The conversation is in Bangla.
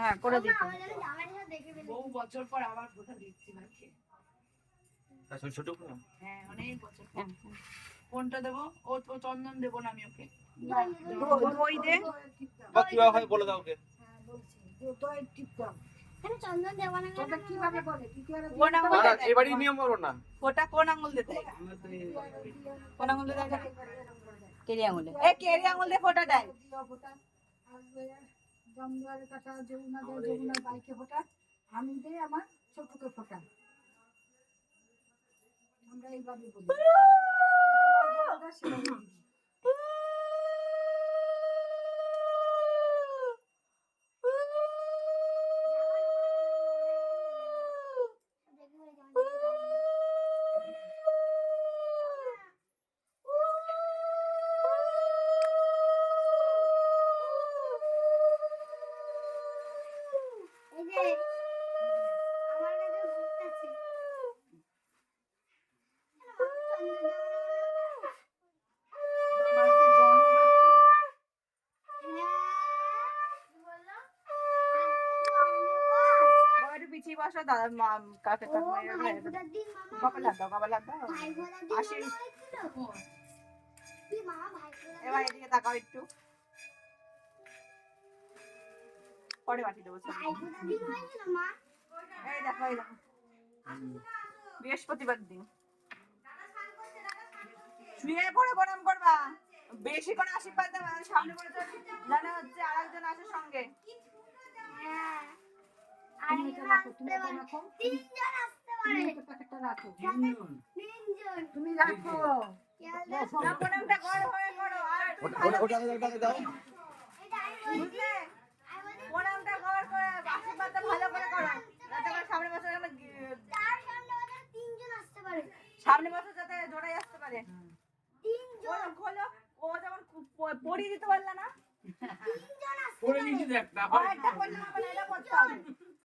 হ্যাঁ করে দিতে। বহু বছর পর আবার ফোটা দিচ্ছি ছোট হ্যাঁ অনেক বছর পর। কোনটা দেবো ও ও চন্দন দেবো না আমি ওকে। দই- দে। বা কীভাবে হয় বলে দাও ওকে। কেন চন্দন দেবো কোন আঙুল ওটা কোন আঙুল দিতে? কোন আঙুল দিতে কেরি আঙুলে। কেরি আঙুল দিয়ে ফোটা দেয়। জমদুয়ারের কাটা যমুনা দেয় যমুনার বাইকে ফোটা আমি দেই আমার ছোটকে ফোটা। আমরা এইভাবে বলি। পিছিয়ে বসো দাদা মা কাকে কপাল হাত দাও কপাল হাত দাও। আসি। এবার এদিকে তাকাও একটু। পরে বাটি দেবো এই দেখো এই দেখো বৃহস্পতিবার দিন শুয়ে পড়ে প্রণাম করবা বেশি করে আশীর্বাদ দেবা সামনে পড়ে তো জানা হচ্ছে আর একজন আসে সঙ্গে হ্যাঁ তুমি রাখো তুমি রাখো তিনজন আসতে পারে তুমি রাখো তিনজন তুমি রাখো খেয়াল রাখো। না প্রণামটা করো আর ওটা ভালো ওটা ওটা ওটা দাও এটা আমি বলছি, বুঝলে আমি বলছি, প্রণামটা কর করে আশীর্বাদটা ভালো করে করো যাতে করে সামনে বছর যেন গি- তার সামনে ওদের তিনজন আসতে পারে সামনে বছর যাতে জোড়াই আসতে পারে। তিনজন। খোলো। ও যেমন পড়িয়ে দিতে পারলে না। পারে নিয়েছি দেখ না ও একটা করলে হবে না এটা করতে হবে।